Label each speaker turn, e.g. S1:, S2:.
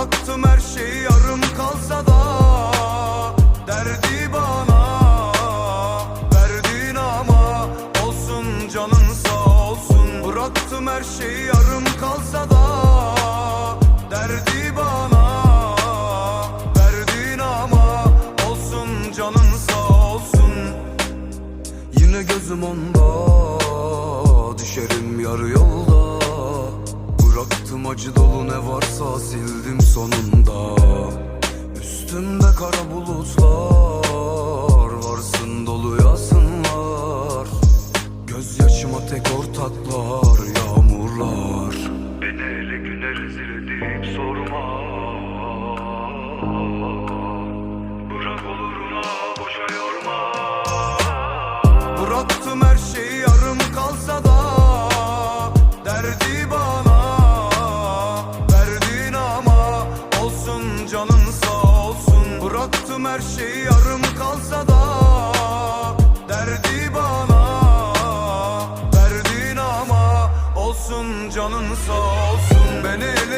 S1: Bıraktım her şeyi yarım kalsa da Derdi bana Verdin ama Olsun canın sağ olsun. Bıraktım her şeyi yarım kalsa da Derdi bana Verdin ama Olsun canın sağ olsun. Yine gözüm onda Düşerim yarı yolda acı dolu ne varsa sildim sonunda. Üstümde kara bulutlar Varsın dolu yasınlar. Gözyaşıma tek ortaklar Yağmurlar.
S2: Beni ele güne rezil edip sorma
S1: Bıraktım her şeyi yarım kalsa da Derdi bana. Verdin ama Olsun canın sağ olsun. Beni